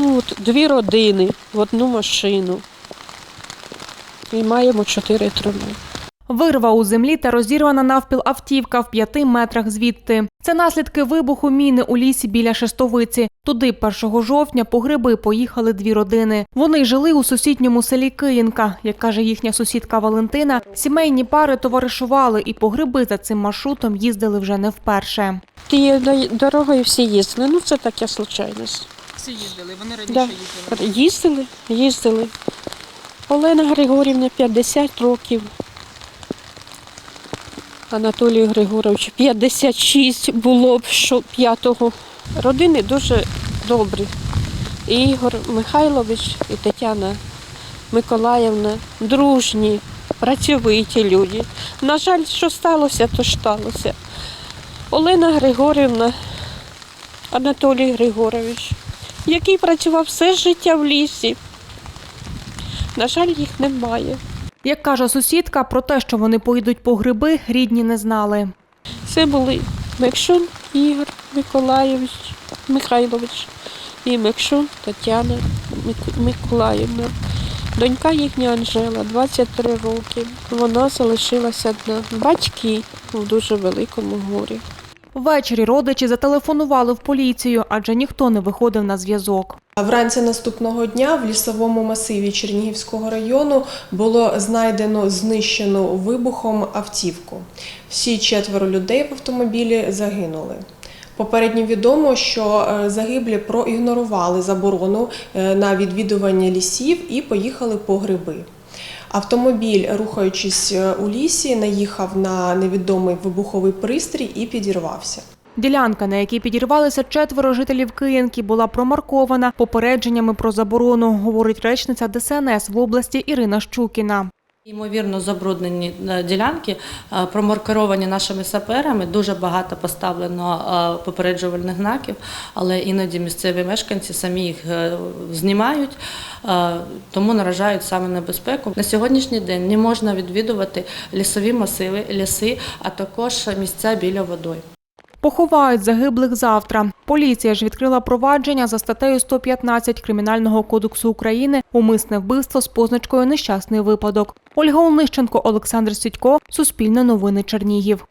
Ну, от дві родини в одну машину. І маємо чотири труни. Вирва у землі та розірвана навпіл автівка в п'яти метрах звідти. Це наслідки вибуху міни у лісі біля Шестовиці. Туди 1 жовтня по гриби поїхали дві родини. Вони жили у сусідньому селі Київка. Як каже їхня сусідка Валентина, сімейні пари товаришували і по гриби за цим маршрутом їздили вже не вперше. Тією дорогою всі їздили. Ну, це таке случайність. Всі їздили, вони раніше Да. їздили. Їздили, їздили. Олена Григорівна 50 років. Анатолію Григоровичу 56 було б що п'ятого. Родини дуже добрі. І Ігор Михайлович і Тетяна Миколаївна дружні, працьовиті люди. На жаль, що сталося, то сталося. Олена Григорівна, Анатолій Григорович, який працював все життя в лісі. На жаль, їх немає. Як каже сусідка, про те, що вони поїдуть по гриби, рідні не знали. Це були Мекшун Ігор Миколаєвич Михайлович і Мекшун Тетяна Миколаївна. Донька їхня Анжела, 23 роки. Вона залишилася одна. Батьки в дуже великому горі. Ввечері родичі зателефонували в поліцію, адже ніхто не виходив на зв'язок. Вранці наступного дня в лісовому масиві Чернігівського району було знайдено знищену вибухом автівку. Всі четверо людей в автомобілі загинули. Попередньо відомо, що е, загиблі проігнорували заборону е, на відвідування лісів і поїхали по гриби. Автомобіль, рухаючись е, у лісі, наїхав на невідомий вибуховий пристрій і підірвався. Ділянка, на якій підірвалися четверо жителів Киянки, була промаркована попередженнями про заборону, говорить речниця ДСНС в області Ірина Щукіна. Ймовірно, забруднені е, ділянки е, промаркеровані нашими саперами. Дуже багато поставлено е, попереджувальних знаків, але іноді місцеві мешканці самі їх знімають, тому наражають саме небезпеку. На сьогоднішній день не можна відвідувати лісові масиви, ліси, а також місця біля водою. Поховають загиблих завтра. Поліція ж відкрила провадження за статтею 115 Кримінального кодексу України умисне вбивство з позначкою нещасний випадок. Ольга Онищенко, Олександр Сідько, Суспільне новини Чернігів.